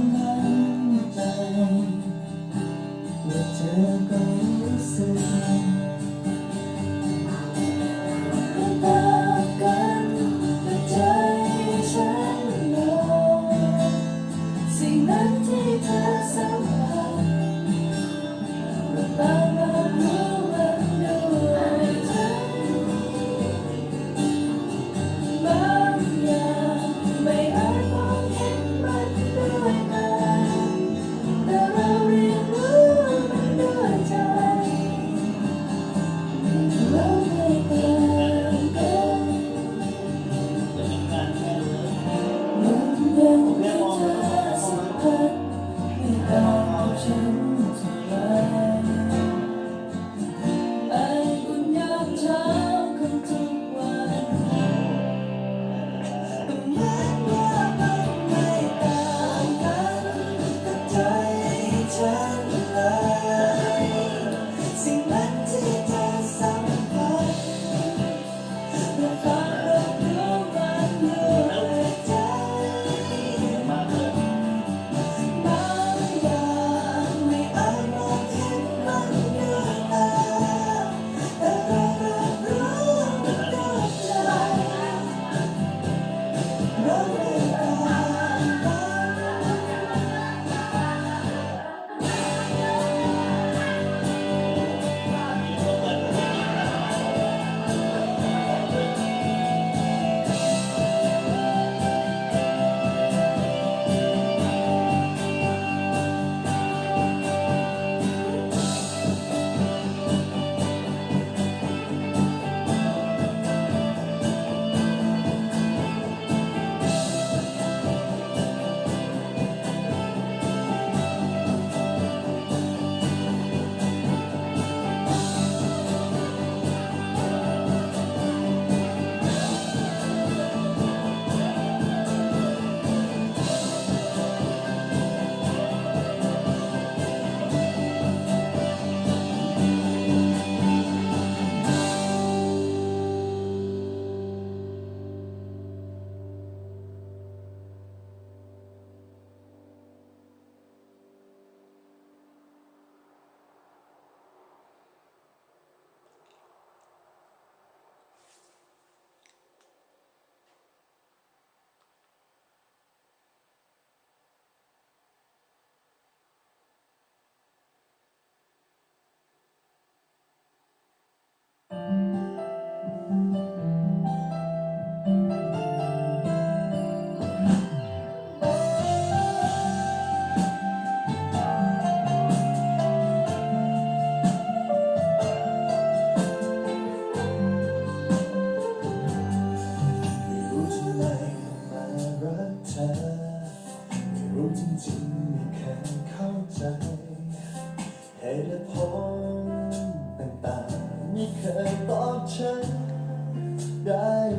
้นใจว่าเธอก็รู้สึก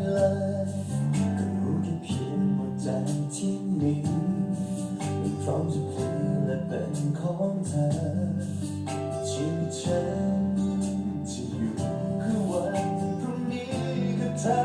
เลยก็รู้แค่เพียงว่าใจที่มีมันพร้อมจะพลีและเป็นของเธอชีวิตฉันจะอยู่คือวันพรุ่งนี้กับเธอ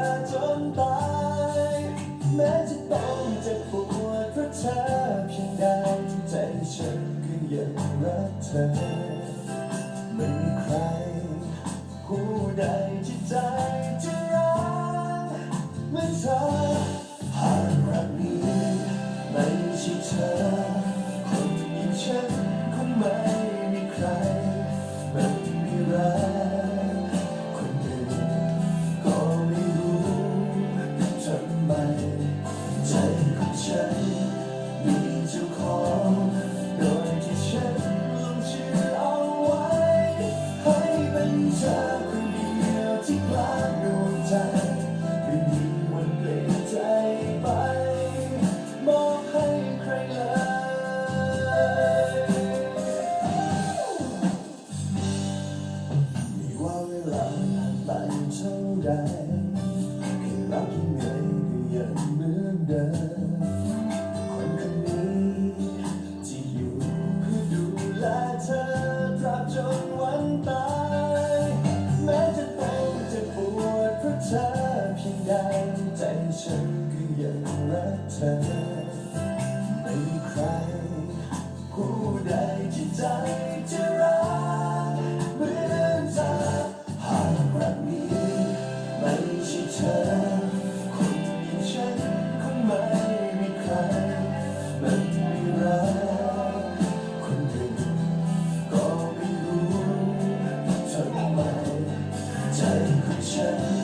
เท่าไรรักยังไงก็ยังเหมือนเดิมคนคนนี้ที่อยู่เพื่อดูแลเธอตราบจนวันตายแม้จะต้องจะปวดเพราะเธอเพียงใดใจฉันก็ยังรักเธอไม่มีใครผู้ใดที่จ 爱得很深